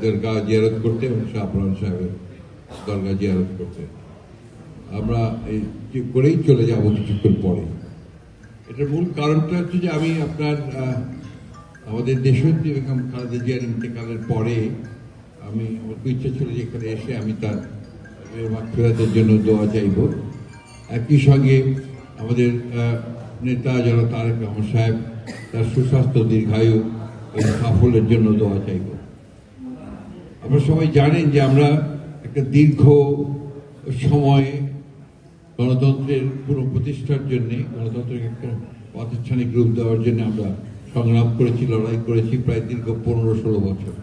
দরগা জিয়ারত করতে এবং শাহপুরান সাহেবের দরগা জিয়ারত করতে। আমরা এই যে করেই চলে যাব কিছুক্ষণ পরে। এটার মূল কারণটা হচ্ছে যে আমি আপনার আমাদের দেশত্রী বেগম খালেদা জিয়ার ইন্তেকালের পরে আমি, আমার ইচ্ছা ছিল যে এখানে এসে আমি তার মাতৃহাতের জন্য দোয়া চাইব। একই সঙ্গে আমাদের নেতা যারা তারেক রহমান সাহেব তার সুস্বাস্থ্য দীর্ঘায়ু এবং সাফল্যের জন্য দোয়া চাইব। আপনারা সবাই জানেন যে আমরা একটা দীর্ঘ সময়ে গণতন্ত্রের পুনঃপ্রতিষ্ঠার জন্য, গণতন্ত্রের একটা প্রাতিষ্ঠানিক রূপ দেওয়ার জন্য আমরা সংগ্রাম করেছি, লড়াই করেছি প্রায় দীর্ঘ পনেরো ষোলো বছর।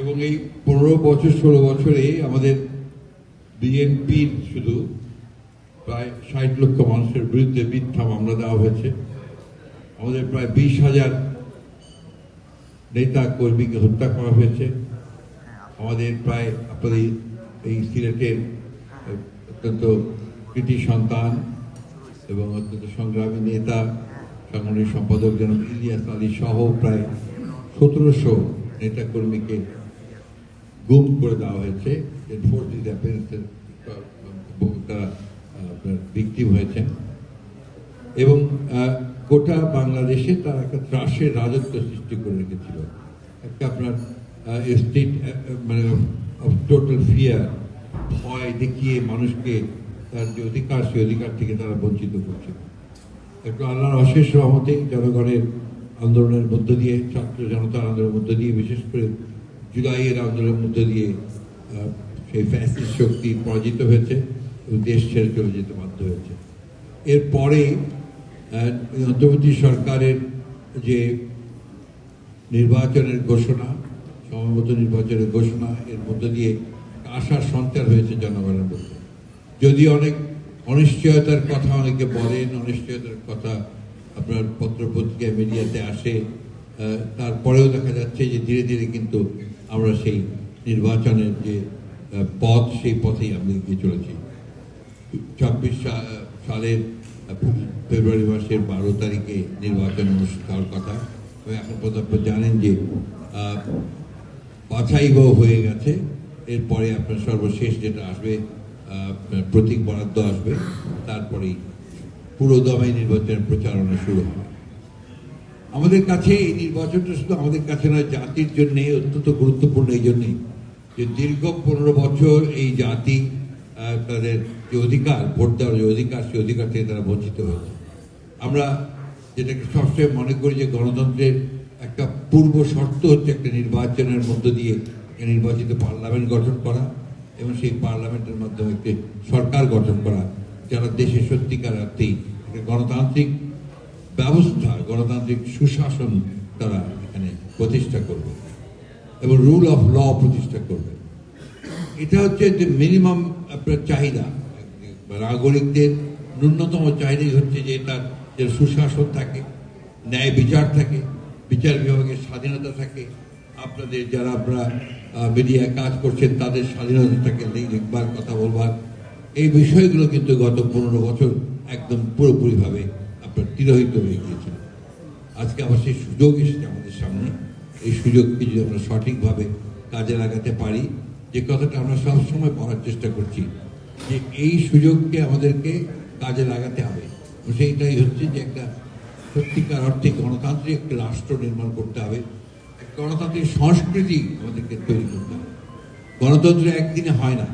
এবং এই পনেরো বছর, ষোলো বছরে আমাদের বিএনপির শুধু প্রায় ষাট লক্ষ মানুষের বিরুদ্ধে মিথ্যা মামলা দেওয়া হয়েছে। আমাদের প্রায় বিশ হাজার নেতা কর্মীকে হত্যা করা হয়েছে। আমাদের প্রায় আপনাদের এই সিলেটের অত্যন্ত কৃতি সন্তান এবং অত্যন্ত সংগ্রামী নেতা সংগঠনের সম্পাদক জনক ইলিয়াস আলী সহ প্রায় সতেরোশো নেতা কর্মীকে গুম করে দেওয়া হয়েছে। অ্যাপিয়ারেন্সের তারা, আপনার হয়েছেন। এবং গোটা বাংলাদেশে তারা একটা ত্রাসের রাজত্ব সৃষ্টি করে রেখেছিল। একটা আপনার স্টেট মানে টোটাল ফিয়ার ভয় দেখিয়ে মানুষকে তার যে অধিকার, সেই অধিকার থেকে তারা বঞ্চিত করছে। একটু আল্লাহর অশেষ রহমতে জনগণের আন্দোলনের মধ্য দিয়ে, ছাত্র জনতার আন্দোলনের মধ্য দিয়ে, বিশেষ করে জুলাইয়ের আন্দোলনের মধ্য দিয়ে সেই ফ্যাসিস্ট শক্তি পরাজিত হয়েছে এবং দেশ ছেড়ে চলে যেতে বাধ্য হয়েছে। এরপরে অন্তর্বর্তী সরকারের যে নির্বাচনের ঘোষণা সময়মতো নির্বাচনের ঘোষণা, এর মধ্য দিয়ে আশার সঞ্চার হয়েছে জনগণের মধ্যে। যদি অনেক অনিশ্চয়তার কথা অনেকে বলেন, অনিশ্চয়তার কথা আপনার পত্রপত্রিকা মিডিয়াতে আসে তারপরেও দেখা যাচ্ছে যে ধীরে ধীরে কিন্তু আমরা সেই নির্বাচনের যে পথ, সেই পথেই আমরা এগিয়ে চলেছি। ছাব্বিশ সালের ফেব্রুয়ারি মাসের বারো তারিখে নির্বাচন অনুষ্ঠিত হওয়ার কথা। এখন পর্যন্ত জানেন যে আহ, বাছাই হয়ে গেছে। এরপরে আপনার সর্বশেষ যেটা আসবে প্রতীক বরাদ্দ আসবে তারপরেই পুরো দমে নির্বাচনের প্রচারণা শুরু হবে। আমাদের কাছে এই নির্বাচনটা শুধু আমাদের কাছে নয় জাতির জন্য অত্যন্ত গুরুত্বপূর্ণ এই জন্যেই যে দীর্ঘ পনেরো বছর এই জাতি তাদের যে অধিকার ভোট দেওয়ার যে অধিকার সেই অধিকার থেকে তারা বঞ্চিত হয়েছে। আমরা যেটাকে সবসময় মনে করি যে গণতন্ত্রের একটা পূর্ব শর্ত হচ্ছে একটা নির্বাচনের মধ্য দিয়ে নির্বাচিত পার্লামেন্ট গঠন করা এবং সেই পার্লামেন্টের মাধ্যমে একটি সরকার গঠন করা, যারা দেশে সত্যিকার অর্থেই একটা গণতান্ত্রিক ব্যবস্থা, গণতান্ত্রিক সুশাসন তারা এখানে প্রতিষ্ঠা করবে এবং রুল অফ ল প্রতিষ্ঠা করবে। এটা হচ্ছে যে মিনিমাম আপনার চাহিদা। নাগরিকদের ন্যূনতম চাহিদাই হচ্ছে যে তার যে সুশাসন থাকে, ন্যায় বিচার থাকে বিচার বিভাগের স্বাধীনতা থাকে, আপনাদের যারা আপনারা মিডিয়ায় কাজ করছেন, তাদের স্বাধীনতা থাকে লিখবার, কথা বলবার। এই বিষয়গুলো কিন্তু গত পনেরো বছর একদম পুরোপুরিভাবে আপনার তিরোহিত হয়ে গিয়েছিল। আজকে আবার সেই সুযোগ এসেছে আমাদের সামনে। এই সুযোগকে যদি আমরা সঠিকভাবে কাজে লাগাতে পারি, যে কথাটা আমরা সবসময় বলার চেষ্টা করছি, যে এই সুযোগকে আমাদেরকে কাজে লাগাতে হবে। সেইটাই হচ্ছে যে একটা সত্যিকার অর্থে গণতান্ত্রিক একটা রাষ্ট্র নির্মাণ করতে হবে। একটা গণতান্ত্রিক সংস্কৃতি আমাদেরকে তৈরি করতে হবে। গণতন্ত্র একদিনে হয় না,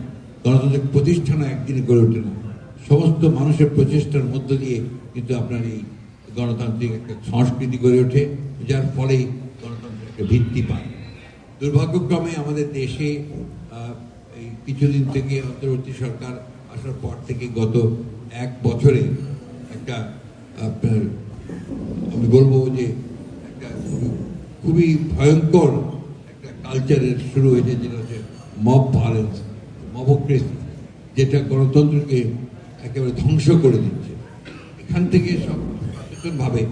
গণতান্ত্রিক প্রতিষ্ঠানও একদিনে গড়ে ওঠে না। সমস্ত মানুষের প্রচেষ্টার মধ্য দিয়ে কিন্তু আপনার এই গণতান্ত্রিক একটা সংস্কৃতি গড়ে ওঠে, যার ফলে গণতন্ত্রের একটা ভিত্তি পায়। দুর্ভাগ্যক্রমে আমাদের দেশে এই কিছুদিন থেকে অন্তর্বর্তী সরকার আসার পর থেকে গত এক বছরে একটা আপনার আমি বলব যে একটা খুবই ভয়ঙ্কর একটা কালচারের শুরু হয়েছে, যেটা হচ্ছে মব ভায়োলেন্স মবক্রেসি যেটা গণতন্ত্রকে একেবারে ধ্বংস করে দিচ্ছে। এখান থেকে সব সচেতনভাবে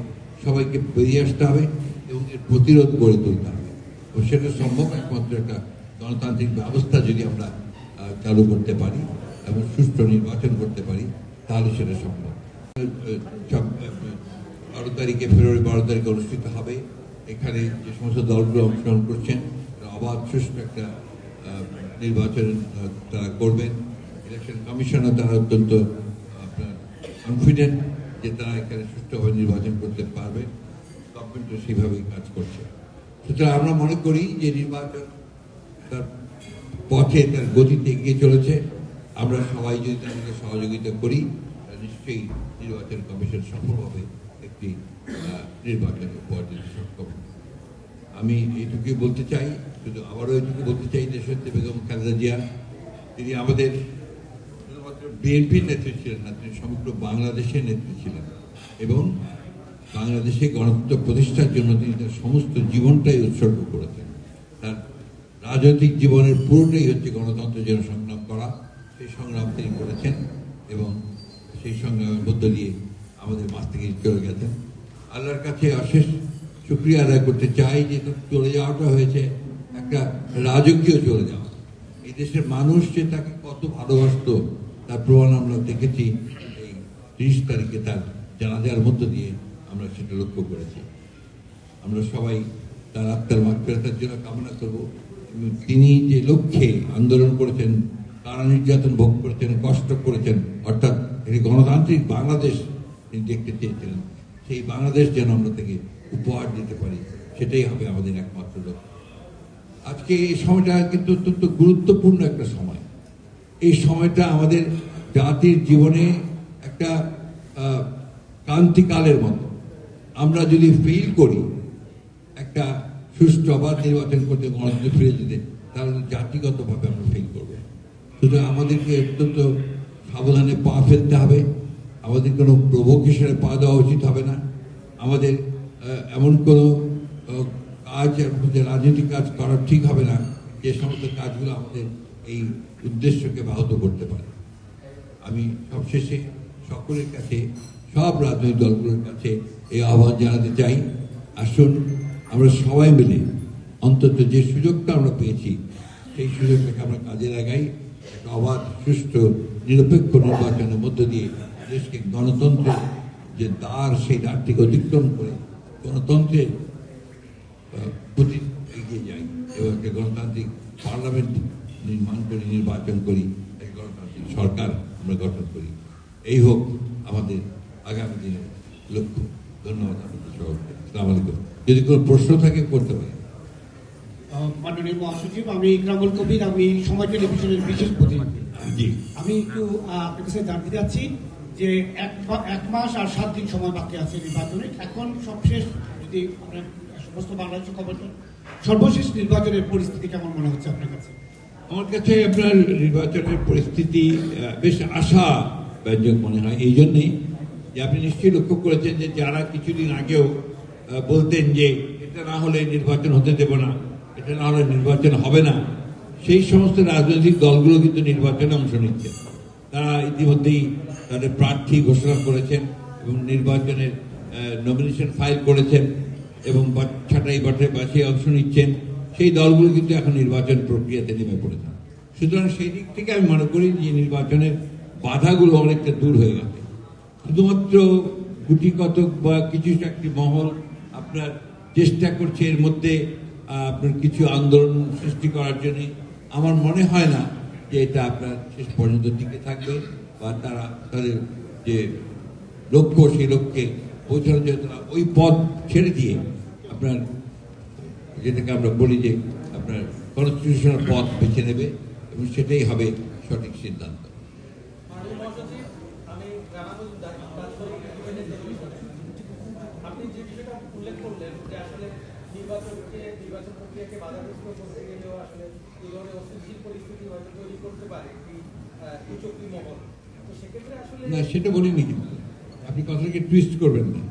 সবাইকে বেরিয়ে আসতে হবে এবং এর প্রতিরোধ গড়ে তুলতে হবে। ও সেটা সম্ভব, একমাত্র একটা গণতান্ত্রিক ব্যবস্থা যদি আমরা চালু করতে পারি এবং সুষ্ঠু নির্বাচন করতে পারি, তাহলে সেটা সম্ভব। বারো তারিখে, ফেব্রুয়ারি বারো তারিখে অনুষ্ঠিত হবে। এখানে যে সমস্ত দলগুলো অংশগ্রহণ করছেন অবাধ সুষ্ঠু একটা নির্বাচন তারা করবেন। ইলেকশন কমিশনও তারা অত্যন্ত আপনার কনফিডেন্ট যে তারা এখানে সুষ্ঠুভাবে নির্বাচন করতে পারবে। গভর্নমেন্টও সেইভাবেই কাজ করছে। সুতরাং আমরা মনে করি যে নির্বাচন তার পথে, তার গতিতে এগিয়ে চলেছে। আমরা সবাই যদি তাদেরকে সহযোগিতা করি নিশ্চয়ই নির্বাচন কমিশন সফলভাবে একটি নির্বাচন উপহার সক্ষম। আমি এইটুকুই বলতে চাই, শুধু আবারও এইটুকু বলতে চাই দেশত্রী বেগম খালেদা জিয়া, তিনি আমাদের শুধুমাত্র বিএনপির নেত্রী ছিলেন না, তিনি সমগ্র বাংলাদেশের নেত্রী ছিলেন এবং বাংলাদেশে গণতন্ত্র প্রতিষ্ঠার জন্য তিনি তার সমস্ত জীবনটাই উৎসর্গ করেছেন। তার রাজনৈতিক জীবনের পুরোটাই হচ্ছে গণতন্ত্রের জন্য সংগ্রাম করা, সেই সংগ্রাম তিনি করেছেন এবং সেই সংগ্রামের মধ্য দিয়ে আমাদের মাছ থেকে চলে গেছেন আল্লাহর কাছে অশেষ শুক্রিয়া আদায় করতে চাই যে তার চলে যাওয়াটা হয়েছে, একটা রাজকীয় চলে যাওয়া। এই দেশের মানুষ যে তাকে কত ভালোবাসতো, তার প্রমাণ আমরা দেখেছি এই তিরিশ তারিখে তার জানাজার মধ্য দিয়ে আমরা সেটা লক্ষ্য করেছি। আমরা সবাই তার আত্মার মাত্রাতার জন্য কামনা করব। তিনি যে লক্ষ্যে আন্দোলন করেছেন, কারা নির্যাতন ভোগ করেছেন, কষ্ট করেছেন, অর্থাৎ একটি গণতান্ত্রিক বাংলাদেশ তিনি দেখতে চেয়েছিলেন সেই বাংলাদেশ যেন আমরা থেকে উপহার দিতে পারি, সেটাই হবে আমাদের একমাত্র লক্ষ্য। আজকে এই সময়টা কিন্তু অত্যন্ত গুরুত্বপূর্ণ একটা সময়। এই সময়টা আমাদের জাতির জীবনে একটা ক্রান্তিকালের মতো। আমরা যদি ফেল করি, একটা সুষ্ঠু অবাধ নির্বাচন করতে গণতন্ত্রে ফিরে যেতে, তাহলে জাতিগতভাবে আমরা ফেল করব। সুতরাং আমাদেরকে অত্যন্ত সাবধানে পা ফেলতে হবে। আমাদের কোনো প্রভোকেশনে পা দেওয়া উচিত হবে না। আমাদের এমন কোনো কাজ যে রাজনৈতিক কাজ করা ঠিক হবে না যে সমস্ত কাজগুলো আমাদের এই উদ্দেশ্যকে ব্যাহত করতে পারে। আমি সবশেষে সকলের কাছে, সব রাজনৈতিক দলগুলোর কাছে এই আহ্বান জানাতে চাই। আসুন, আমরা সবাই মিলে অন্তত যে সুযোগটা আমরা পেয়েছি, সেই সুযোগটাকে আমরা কাজে লাগাই। একটা অবাধ সুষ্ঠু নিরপেক্ষ নির্বাচনের মধ্য দিয়ে দেশকে গণতন্ত্রের যে দ্বার সেই দ্বার থেকে অতিক্রম করে গণতন্ত্রের প্রতি এগিয়ে যাই। এবং একটা গণতান্ত্রিক পার্লামেন্ট নির্মাণ করি নির্বাচন করি একটা গণতান্ত্রিক সরকার আমরা গঠন করি। এই হোক আমাদের আগামী দিনের লক্ষ্য। ধন্যবাদ আপনাদের আসসালামু আলাইকুম। যদি কোনো প্রশ্ন থাকে করতে আহ, মাননীয় মহাসচিব আমি ইকরামুল কবির আমি সময় টেলিভিশনের বিশেষ প্রতিনিধি। জি। আমি একটু আপনার কাছে জানতে চাচ্ছি যে এক এক মাস আর সাত দিন সময় বাকি আছে নির্বাচনে। এখন সবশেষ যদি সমস্ত বাংলাদেশের খবর সর্বশেষ নির্বাচনের পরিস্থিতি কেমন মনে হচ্ছে আপনার কাছে? আমার কাছে আপনার নির্বাচনের পরিস্থিতি বেশ আশা ব্যঞ্জক মনে হয় এই জন্যেই। যে আপনি নিশ্চয়ই লক্ষ্য করেছেন যে যারা কিছুদিন আগেও বলতেন যে এটা না হলে নির্বাচন হতে দেব না এটা না হলে নির্বাচন হবে না। সেই সমস্ত রাজনৈতিক দলগুলো কিন্তু নির্বাচনে অংশ নিচ্ছে। তারা ইতিমধ্যেই তাদের প্রার্থী ঘোষণা করেছেন এবং নির্বাচনের নমিনেশন ফাইল করেছেন এবং ছাটাই বাটাই বাসে অংশ নিচ্ছেন। সেই দলগুলো কিন্তু এখন নির্বাচন প্রক্রিয়াতে নেমে পড়েছে। সুতরাং সেই দিক থেকে আমি মনে করি যে নির্বাচনের বাধাগুলো অনেকটা দূর হয়ে গেছে। শুধুমাত্র গুটি কতক বা কিছু একটি মহল আপনার চেষ্টা করছে এর মধ্যে আপনার কিছু আন্দোলন সৃষ্টি করার জন্য আমার মনে হয় না যে এটা আপনার শেষ পর্যন্ত টিকে থাকবে বা তারা তাদের যে লক্ষ্য, সেই লক্ষ্যে পৌঁছানোর জন্য ওই পথ ছেড়ে দিয়ে আপনার যেটাকে আমরা বলি যে আপনার কনস্টিটিউশনাল পথ বেছে নেবে এবং সেটাই হবে সঠিক সিদ্ধান্ত মাননীয় মহাসচিব, আমি রানাবুল দা- দাসপুর ইউনিয়নের টেলিভিশনে। আপনি যে বিষয়টা উল্লেখ করলেন যে আসলে নির্বাচনকে নির্বাচন প্রক্রিয়াকে বাধাগ্রস্ত করতে গেলেও আসলে এই ধরনের অস্থিতিশীল পরিস্থিতি হয়তো তৈরি করতে পারে একটি মহল তো সেক্ষেত্রে আসলে না, সেটা বলিনি কিন্তু। আপনি কথাটাকে টুইস্ট করবেন না।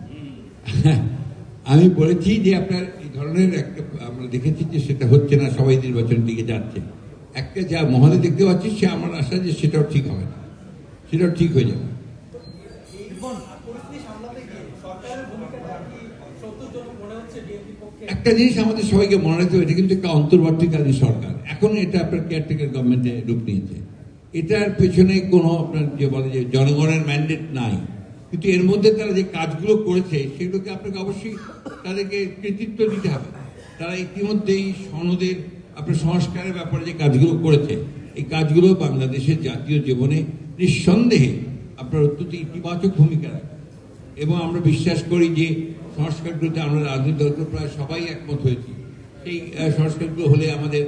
আমি বলেছি যে আপনার এই ধরনের একটা, আমরা দেখেছি যে সেটা হচ্ছে না, সবাই নির্বাচনের দিকে যাচ্ছে। একটা যা মহলে দেখতে পাচ্ছি, সে আমার আশা যে সেটাও ঠিক হবে না। সেটাও ঠিক হয়ে যাবে এই পরিস্থিতি সামলাতে গিয়ে সরকারের ভূমিকাটা কি সন্তোষজনক মনে হচ্ছে বিএনপির পক্ষে একটা জিনিস আমাদের সবাইকে মনে রাখতে হবে, এটা কিন্তু একটা অন্তর্বর্তীকালীন সরকার। এখন এটা আপনার কেয়ারটেকার গভর্নমেন্টে রূপ নিয়েছে। এটার পেছনে কোনো আপনার যে বলে যে জনগণের ম্যান্ডেট নাই। কিন্তু এর মধ্যে তারা যে কাজগুলো করেছে, সেগুলোকে আপনাকে অবশ্যই তাদেরকে কৃতিত্ব দিতে হবে। তারা ইতিমধ্যেই সনদের, আপনার সংস্কারের ব্যাপারে যে কাজগুলো করেছে, এই কাজগুলো বাংলাদেশের জাতীয় জীবনে নিঃসন্দেহে আপনার অত্যন্ত ইতিবাচক ভূমিকা রাখে। এবং আমরা বিশ্বাস করি যে সংস্কারগুলোতে আমরা রাজনৈতিক দলগুলো প্রায় সবাই একমত হয়েছি। সেই সংস্কারগুলো হলে আমাদের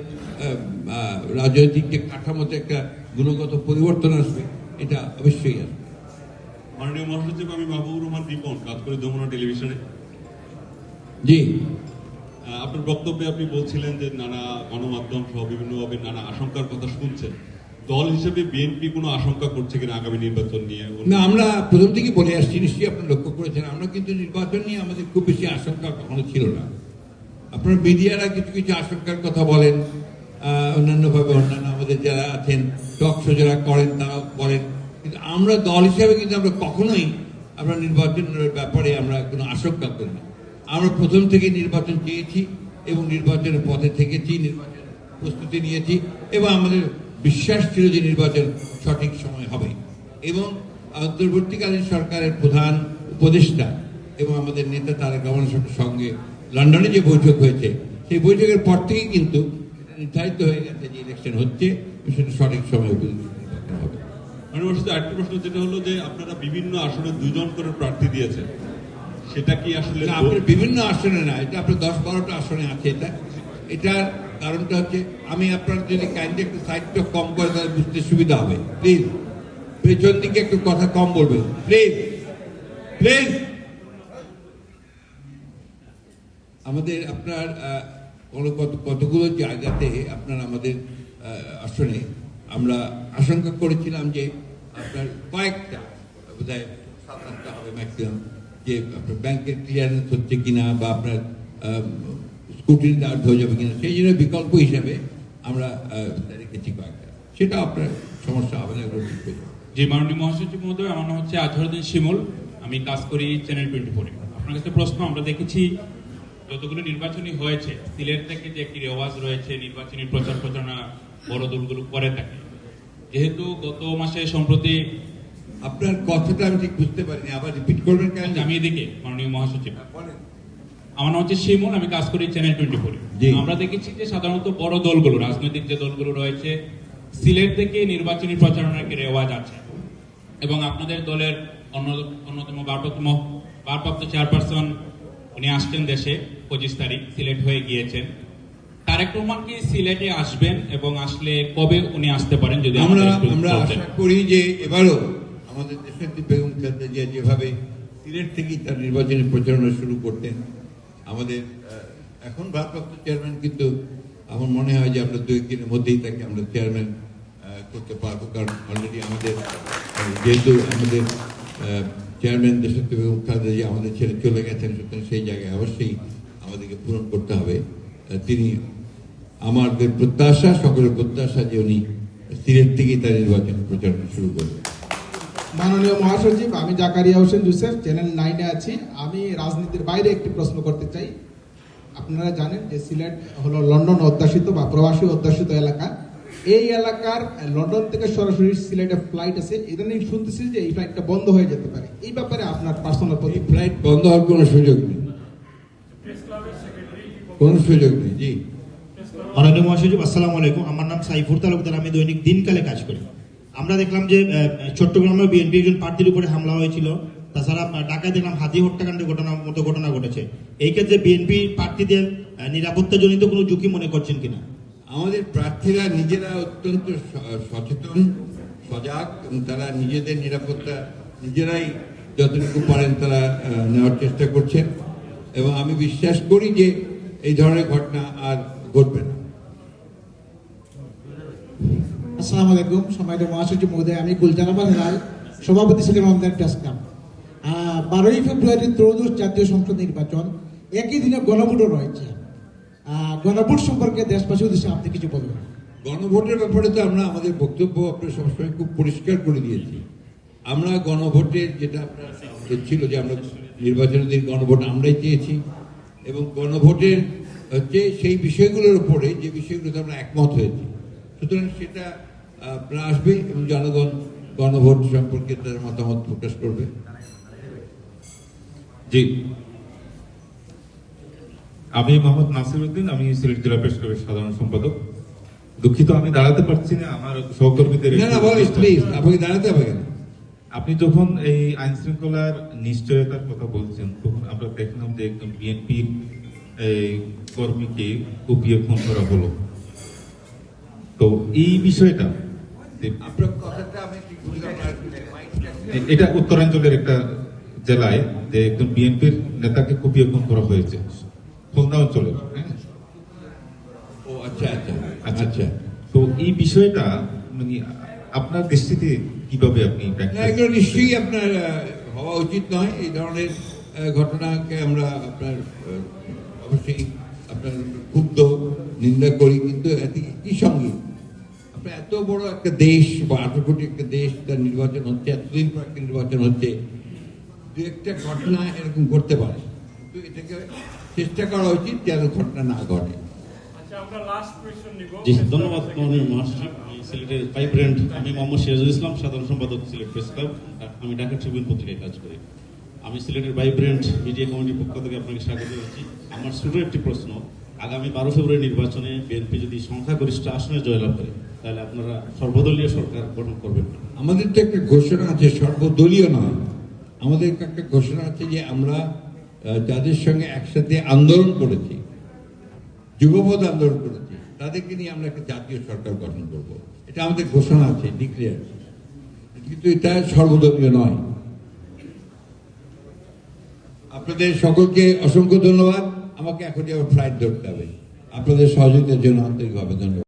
রাজনৈতিক যে কাঠামোতে একটা গুণগত পরিবর্তন আসবে এটা অবশ্যই আসবে। মাননীয় মহাসচিব আমি মাহবুবুর রহমান রিপন কাজ করি যমুনা টেলিভিশনে। জি। আপনার বক্তব্যে আপনি বলছিলেন যে নানা গণমাধ্যম সহ বিভিন্নভাবে নানা আশঙ্কার কথা শুনছেন। দল হিসেবে বিএনপি কোনো আশঙ্কা করছে কিনা আগামী নির্বাচন নিয়ে? না, আমরা প্রথম থেকে বলে আসছি, নিশ্চয়ই আপনি লক্ষ্য করেছেন। আমরা কিন্তু নির্বাচন নিয়ে আমাদের খুব বেশি আশঙ্কা কখনো ছিল না। আপনার মিডিয়ারা কিছু কিছু আশঙ্কার কথা বলেন অন্যান্যভাবে অন্যান্য আমাদের যারা আছেন টক শো যারা করেন, তারাও বলেন। কিন্তু আমরা দল হিসাবে কিন্তু আমরা কখনোই আমরা নির্বাচনের ব্যাপারে আমরা কোনো আশঙ্কা করি না। আমরা প্রথম থেকে নির্বাচন চেয়েছি এবং নির্বাচনের পথে থেকেছি, নির্বাচনের প্রস্তুতি নিয়েছি এবং আমাদের বিশ্বাস ছিল যে নির্বাচন সঠিক সময় হবে। এবং অন্তর্বর্তীকালীন সরকারের প্রধান উপদেষ্টা এবং আমাদের নেতা তারেক রহমান সঙ্গে লন্ডনে যে বৈঠক হয়েছে সেই বৈঠকের পর থেকেই কিন্তু এটা নির্ধারিত হয়ে গেছে যে ইলেকশন হচ্ছে সেটা সঠিক সময় হবে। মহাসচিব আরেকটা প্রশ্ন যেটা হলো যে আপনারা বিভিন্ন আসনে দুজন করে প্রার্থী দিয়েছেন। সেটা কি আসলে আপনার বিভিন্ন আসনে না এটা আপনার দশ বারোটা আসনে আছে এটা এটার কারণটা হচ্ছে আমি আপনার যদি কাইন্ডলি একটু সাইডটা কম করে তাহলে বুঝতে সুবিধা হবে। প্লিজ পেছন দিকে একটু কথা কম বলবেন। প্লিজ প্লিজ আমাদের আপনার কতগুলো জায়গাতে আপনার আমাদের আসনে আমরা আশঙ্কা করেছিলাম যে আপনার কয়েকটা, বোধহয় সাত আটটা হবে ম্যাক্সিমাম যে আপনার ব্যাংকের ক্লিয়ারেন্স হচ্ছে কিনা বা আপনার স্কুটির দাঁড় হয়ে যাবে কিনা সেই জন্য বিকল্প হিসাবে আমরা আহ, রেখেছি কয়েকটা সেটা আপনার সমস্যা হবে না ঠিক হয়ে যাবে। জি মাননীয় মহাসচিব মহোদয় আমার নাম হচ্ছে আজহারুদ্দিন শিমুল। আমি কাজ করি চ্যানেল টোয়েন্টি ফোরে আপনার কাছে প্রশ্ন আমরা দেখেছি যতগুলো নির্বাচনী হয়েছে সিলেট থেকে যে একটি রেওয়াজ রয়েছে নির্বাচনী প্রচার প্রচারণা বড় দলগুলো করে থাকে। যেহেতু গত মাসে সম্প্রতি আপনার কথাটা আমি ঠিক বুঝতে পারিনি আবার রিপিট করবেন কেন? আমি এদিকে মাননীয় মহাসচিব। বলেন। আমার নাম হচ্ছে শিমুল আমি কাজ করি চ্যানেল টোয়েন্টি ফোরে আমরা দেখেছি যে সাধারণত বড় দলগুলো রাজনৈতিক যে দলগুলো রয়েছে সিলেট থেকে নির্বাচনী প্রচারণার একটি রেওয়াজ আছে? এবং আপনাদের দলের অন্য অন্যতম ভারপ্রাপ্ত ভারপ্রাপ্ত চেয়ারপারসন উনি আসছেন দেশে পঁচিশ তারিখ সিলেট হয়ে গিয়েছেন। তারেক রহমান কি সিলেটে আসবেন এবং আসলে কবে উনি আসতে পারেন যদি আমরা আমরা আশা করি যে এবারও আমাদের দেশের বেগম খালেদা জিয়া যেভাবে সিলেট থেকেই তার নির্বাচনী প্রচারণা শুরু করতেন আমাদের এখন ভারপ্রাপ্ত চেয়ারম্যান কিন্তু আমার মনে হয় যে আমরা দুই দিনের মধ্যেই তাকে আমরা চেয়ারম্যান করতে পারব। কারণ অলরেডি আমাদের যেহেতু আমাদের চেয়ারম্যান দেশের বেগম খালেদা জিয়া আমাদের ছেড়ে চলে গেছেন, সুতরাং সেই জায়গায় অবশ্যই আমাদেরকে পূরণ করতে হবে। তিনি আমাদের প্রত্যাশা, সকলের প্রত্যাশা যে উনি সিলেট থেকেই তার নির্বাচন প্রচারণা শুরু করবেন। মাননীয় মহাসচিব আমি জাকারিয়া হোসেন জুসেফ চ্যানেল নাইনে আছি। আমি রাজনীতির বাইরে একটি প্রশ্ন করতে চাই। আপনারা জানেন যে সিলেট হলো লন্ডন অধ্যাসিত বা প্রবাসী অধ্যাসিত এলাকা। এই এলাকার লন্ডন থেকে সরাসরি সিলেটে ফ্লাইট আছে। ইদানিং শুনতেছি যে এই ফ্লাইটটা বন্ধ হয়ে যেতে পারে। এই ব্যাপারে আপনার পার্সোনাল প্রতি ফ্লাইট বন্ধ হওয়ার কোনো সুযোগ নেই। কোনো সুযোগ নেই জি। মাননীয় মহাসচিব আসসালামু আলাইকুম। আমার নাম সাইফুর তালুকদার। আমি দৈনিক দিনকালে কাজ করি। আমরা দেখলাম যে চট্টগ্রামে বিএনপি একজন প্রার্থীর উপরে হামলা হয়েছিল। তাছাড়া ঢাকায় দেখলাম হাতি হত্যাকাণ্ডের ঘটনা, মতো ঘটনা ঘটেছে। এই ক্ষেত্রে বিএনপি প্রার্থীদের নিরাপত্তাজনিত কোনো ঝুঁকি মনে করছেন কিনা? আমাদের প্রার্থীরা নিজেরা অত্যন্ত সচেতন, সজাগ তারা নিজেদের নিরাপত্তা নিজেরাই যতটুকু পারেন তারা নেওয়ার চেষ্টা করছেন। এবং আমি বিশ্বাস করি যে এই ধরনের ঘটনা আর ঘটবে না। আসসালামু আলাইকুম সম্মানিত মহাসচিব মহোদয় আমি গুলজানাবাদ হেলাল সভাপতি ছিলাম আমাদের আহ, বারোই ফেব্রুয়ারি ত্রয়োদশ জাতীয় সংসদ নির্বাচন একই দিনে গণভোটও রয়েছে। গণভোট সম্পর্কে দেশবাসীর উদ্দেশ্যে আপনি কিছু বলবেন? গণভোটের ব্যাপারে তো আমরা আমাদের বক্তব্য আপনার সবসময় খুব পরিষ্কার করে দিয়েছি। আমরা গণভোটের যেটা আপনার ছিল যে আমরা নির্বাচনের দিন গণভোট আমরাই চেয়েছি এবং গণভোটের হচ্ছে সেই বিষয়গুলোর উপরে যে বিষয়গুলোতে আমরা একমত হয়েছি। সুতরাং সেটা আপনার আসবে এবং জনগণ গণভোট সম্পর্কে তার মতামত প্রকাশ করবে। জি। আমি মোহাম্মদ নাসির উদ্দিন আমি সিলেট জেলা প্রেস ক্লাবের সাধারণ সম্পাদক। দুঃখিত আমি দাঁড়াতে পারছি না আমার সহকর্মীদের না না একটু বলেন disturb- প্লিজ আপনাকে দাঁড়াতে হবে আপনি যখন এই আইন শৃঙ্খলার নিশ্চয়তার কথা বলছেন তখন আমরা দেখলাম যে একদম বিএনপির এই কর্মীকে কুপিয়ে খুন করা হলো। তো এই বিষয়টা এটা উত্তরাঞ্চলের একটা জেলায় যে একজন বিএনপির নেতাকে কুপিয়ে খুন করা হয়েছে। খুলনা অঞ্চলে। হ্যাঁ? ও আচ্ছা আচ্ছা। আচ্ছা আচ্ছা। তো এই বিষয়টা মানে আপনার দৃষ্টিতে কীভাবে আপনি এগুলো নিশ্চয়ই আপনার হওয়া উচিত নয়। এই ধরনের ঘটনাকে আমরা আপনার অবশ্যই আপনার ক্ষুব্ধ নিন্দা করি কিন্তু একই সঙ্গে আপনার এত বড় একটা দেশ বা আঠারো কোটি একটা দেশ তার নির্বাচন হচ্ছে এতদিন পর একটা নির্বাচন হচ্ছে দু একটা ঘটনা এরকম ঘটতে পারে। কিন্তু এটাকে চেষ্টা করা উচিত যেন ঘটনা না ঘটে। আচ্ছা আমরা লাস্ট কোয়েশ্চেন নিব। জি ধন্যবাদ মাননীয় মহাসচিব আমি সিলেটের ভাইব্রেন্ট আমি মোহাম্মদ সিরাজুল ইসলাম সাধারণ সম্পাদক সিলেট প্রেস ক্লাব। আমি ঢাকা ট্রিবিউন পত্রিকায় কাজ করি। আমি সিলেটের ভাইব্রেন্ট মিডিয়া কমিটির পক্ষ থেকে আপনাকে স্বাগত জানাচ্ছি। আমার ছোট একটি প্রশ্ন আগামী বারো ফেব্রুয়ারি নির্বাচনে বিএনপি যদি সংখ্যাগরিষ্ঠ আসনে জয়লাভ করে, তাহলে আপনারা সর্বদলীয় সরকার গঠন করবেন আমাদের তো একটা ঘোষণা আছে, সর্বদলীয় নয়। আমাদের একটা ঘোষণা আছে যে আমরা যাদের সঙ্গে একসাথে আন্দোলন করেছি যুগপথ আন্দোলন করেছি, তাদেরকে নিয়ে আমরা একটা জাতীয় সরকার গঠন করব। এটা আমাদের ঘোষণা আছে ডিক্লেয়ার কিন্তু এটা সর্বদলীয় নয়। আপনাদের সকলকে অসংখ্য ধন্যবাদ। আমাকে এখনই আবার ফ্লাইট ধরতে হবে। আপনাদের সহযোগিতার জন্য আন্তরিকভাবে ধন্যবাদ।